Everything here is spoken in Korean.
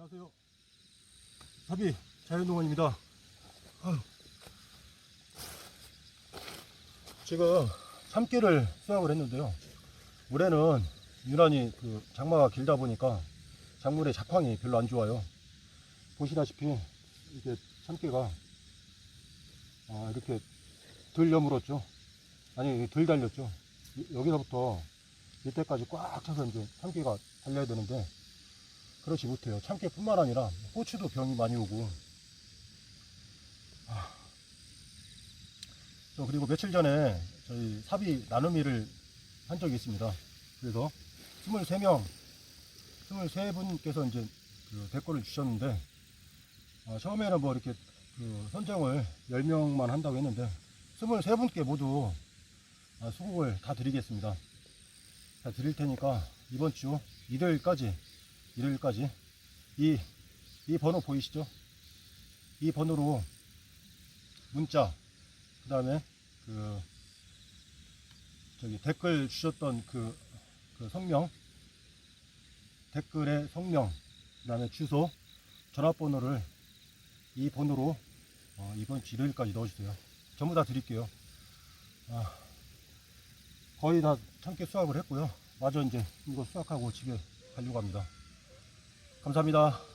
안녕하세요. 사비 자연농원입니다. 아유. 지금 참깨를 수확을 했는데요. 올해는 유난히 그 장마가 길다 보니까 작물의 작황이 별로 안 좋아요. 보시다시피 이게 참깨가 아, 이렇게 덜 여물었죠. 아니 덜 달렸죠. 이- 여기서부터 이때까지 꽉 차서 이제 참깨가 달려야 되는데 그렇지 못해요. 참깨뿐만 아니라 고추도 병이 많이 오고. 아. 저 그리고 며칠 전에 저희 사비 나눔이를 한 적이 있습니다. 그래서 23명, 23분께서 이제 그 댓글을 주셨는데, 아, 처음에는 뭐 이렇게 그 선정을 10명만 한다고 했는데, 23분께 모두 아, 수국을 다 드리겠습니다. 다 드릴 테니까 이번 주 일요일까지 일요일까지 이, 이 번호 보이시죠? 이 번호로 문자, 그 다음에 그, 저기 댓글 주셨던 그, 그 성명, 댓글의 성명, 그 다음에 주소, 전화번호를 이 번호로 어, 이번 주 일요일까지 넣어주세요. 전부 다 드릴게요. 아, 거의 다 참깨 수확을 했고요. 마저 이제 이거 수확하고 집에 가려고 합니다. 감사합니다.